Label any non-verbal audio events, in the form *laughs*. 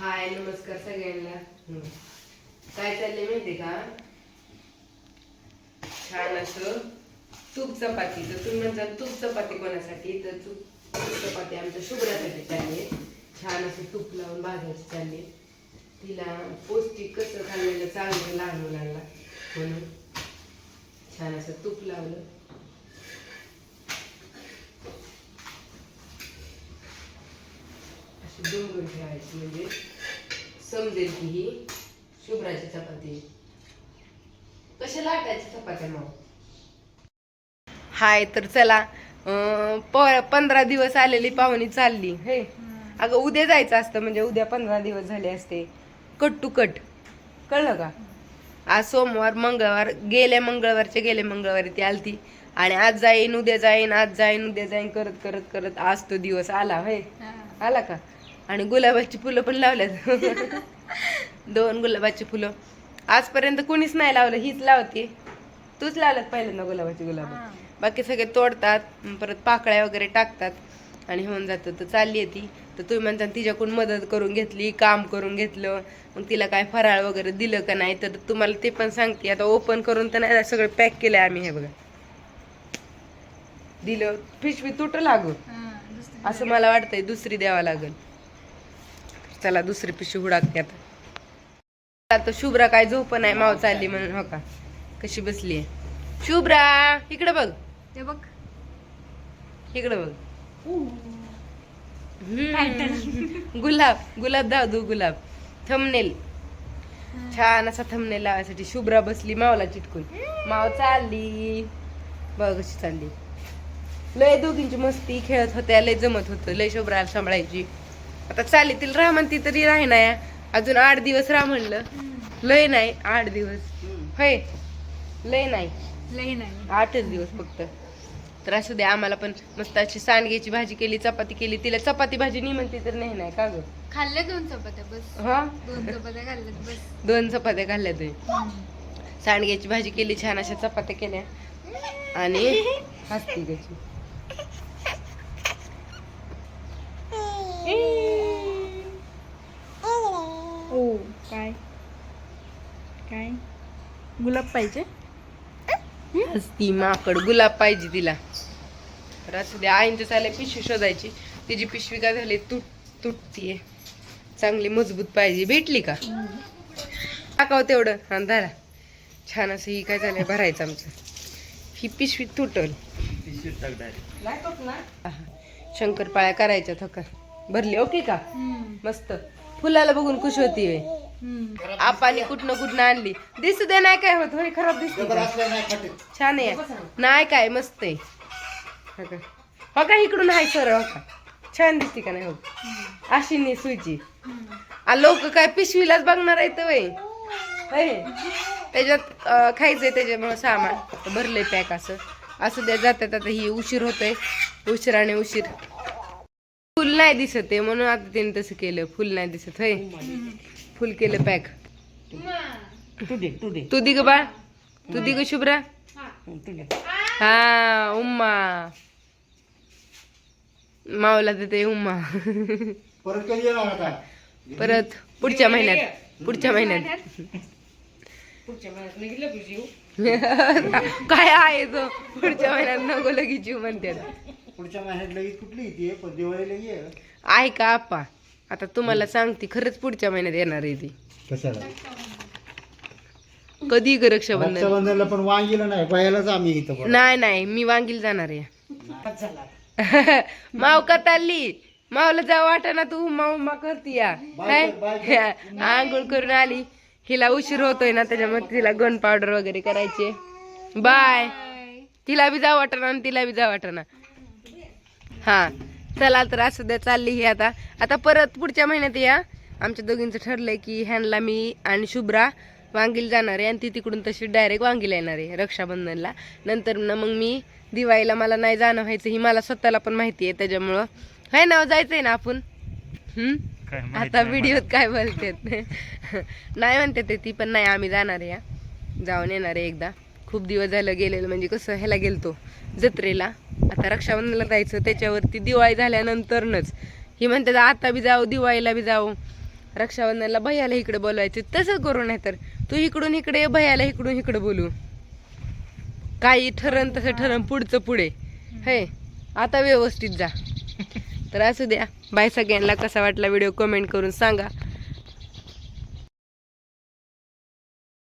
हाय नमस्कार सगळ्यांना. काय चाललंय माहितीये का? छान असं तूप चपाती. तर तुम्ही म्हणता तूप चपाती कोणासाठी? तर तूप तूप चपाती आमच्या शुभ्रासाठी चालली छान असं तूप लावून भाजायची चालली तिला पौष्टिक कसं खाल्लेलं चांगलं लहान मुलांना. म्हणून छान असं तूप लावलं. अशी डोंगर ठेवायची म्हणजे समजेल की ही शुभ्राची चपाती. कशा लाटायची चपात्या मग? हाय तर चला पंधरा दिवस आलेली पाहुणी चालली हे. अगं उद्या जायचं असतं म्हणजे उद्या पंधरा दिवस झाले असते. Cut to cut. कळलं का? आज सोमवार मंगळवार गेल्या मंगळवारच्या गेल्या मंगळवारी ती आलती. आणि आज जाईन उद्या जाईन आज जाईन उद्या जाईन करत करत करत आज तो दिवस आला होय. आला का? आणि गुलाबाची फुलं पण लावल्यात. *laughs* दोन गुलाबाची फुलं. आजपर्यंत कुणीच नाही लावलं हीच लावते. तूच लावल्यात पहिल्यांदा गुलाबाची गुलाब. बाकी सगळे तोडतात परत पाकळ्या वगैरे टाकतात आणि होऊन जातं. तर चालली आहे ती. तर तुम्ही म्हणता तिच्याकडून मदत करून घेतली काम करून घेतलं. मग तिला काय फराळ वगैरे दिलं का नाही? तर तुम्हाला ते पण सांगते. आता ओपन करून तर नाही सगळं पॅक केलं आम्ही हे बघा. दिलं पिशवी तुट लागू असं मला वाटतंय दुसरी द्यावा लागेल. चला दुसरी पिशवी हुडाकते आता. आता शुभ्रा काय झोप नाही माव चालली म्हणून हो का? कशी बसली आहे? शुभ्रा इकडे बघ. ते बघ. इकडे बघ. *laughs* गुलाब गुलाब दाव दू गुलाब. थमनेल छान असा थमनेल लावायसाठी शुभ्रा बसली मावला चिटकून. माव चालली. बघ कशी चालली. लय दोघींची मस्ती खेळत होत्या लय जमत होतं लय शुभ्रा सांभाळायची. आता चालली तिला राह म्हणती तरी राही ना अजून आठ दिवस राह म्हणलं. लय नाही आठ दिवस. होय. लय नाही. लई नाही. आठच दिवस फक्त. तर असू दे आम्हाला पण मस्त अशी सांडग्याची भाजी केली चपाती केली. तिला चपाती भाजी नाही म्हणते तर नाही नाही का ग? खाल्ल्या दोन चपात्या बस. हा? दोन चपात्या खाल्ल्यात बस. दोन चपात्या खाल्ल्या तुम्ही. सांडग्याची भाजी केली छान अशा चपात्या केल्या. आणि हसती त्याची. गुलाब पाहिजे? हसती माकड गुलाब पाहिजे तिला. तर असू दे आईंच्या चालल्या पिशवी शोधायची. तिची पिशवी काय झाली? तुट तुटतीये. चांगली मजबूत पाहिजे. भेटली का? टाकाव तेवढं. हा धरा. छान असं ही काय झालंय भरायचं आमचं. ही पिशवी तुटल. आहा. शंकरपाळ्या करायच्या थका भरली ओके का? मस्त. फुलाला बघून खुश होती वे आपानी कुठनं कुठनं आणली. दिसू दे नाही काय होत होय खराब दिसते? छान आहे. नाही काय मस्त आहे. हो का? हो का इकडून आहे सर हो का? छान दिसते का नाही हो? अशी नाही सुईची. लोक काय पिशवीलाच बघणार आहेत वय होय. त्याच्यात खायचंय त्याच्यामुळे सामान. भरले पॅक असं. असं द्या जातात आता ही उशीर होतोय. उशिराने उशीर. फुल नाही दिसत आहे म्हणून आता त्याने तसं केलं. फुल नाही दिसत होय. फुल केलं पॅक. तू दे तू दे. तू दि ग बाळ. तू दि ग शुभ्रा. तू दे. हा उम्मा. मावला देते उम्मा. परत कधी येणार आता? परत पुढच्या महिन्यात पुढच्या महिन्यात. *laughs* काय आहे तो? पुढच्या महिन्यात नको लगेच जीव म्हणतात पुढच्या महिन्यात लगेच कुठली येते पण दिवाळीला ये आहे. का आप्पा? आता तुम्हाला सांगते खरंच पुढच्या महिन्यात येणार आहे ती. कशाला? कधी ग रक्षाबंधन? रक्षाबंधनला पण वांगीला नाही बायालाच आम्ही इथं पण. नाही नाही मी वांगील जाणार आहे. *laughs* माव का चालली? मावला जा वाटा तू माव मा करती या. काय? *laughs* आंघोळ करून आली. हिला उशीर होतोय ना त्याच्यामुळे तिला गन पावडर वगैरे करायचे बाय. तिला बी जा वाटना आणि तिला बी जा वाटना हा. चला तर असं द्या चालली ही आता. आता परत पुढच्या महिन्यात या. आमच्या दोघींचं ठरलंय की ह्यांना मी आणि शुभ्रा वांगीला जाणार आहे आणि ती तिकडून तशी डायरेक्ट वांगीला येणार आहे रक्षाबंधनला. नंतर ना मग मी दिवाळीला मला नाही जाणं व्हायचं ही मला स्वतःला पण माहिती आहे त्याच्यामुळं. है ना जायचंय ना आपण? आता व्हिडिओत काय बोलते *laughs* नाही म्हणते ते ती पण नाही आम्ही जाणार आहे हा. जाऊन येणार आहे एकदा. खूप दिवस झालं गेलेलं म्हणजे कसं ह्याला गेलतो जत्रेला. आता रक्षाबंधनला जायचं त्याच्यावरती दिवाळी झाल्यानंतरनच. ही म्हणतात आता बी जाऊ दिवाळीला बी जाऊ. रक्षाबंधनला भैयाला इकडे बोलवायचे. तसं करू नाही तर. तू इकडून इकडे भैयाला इकडून इकडे बोलू. काही ठरण तसं ठरण पुढचं पुढे. हे आता व्यवस्थित जा. तर असू द्या. बाय सगळ्यांना कसा वाटला व्हिडिओ कमेंट करून सांगा.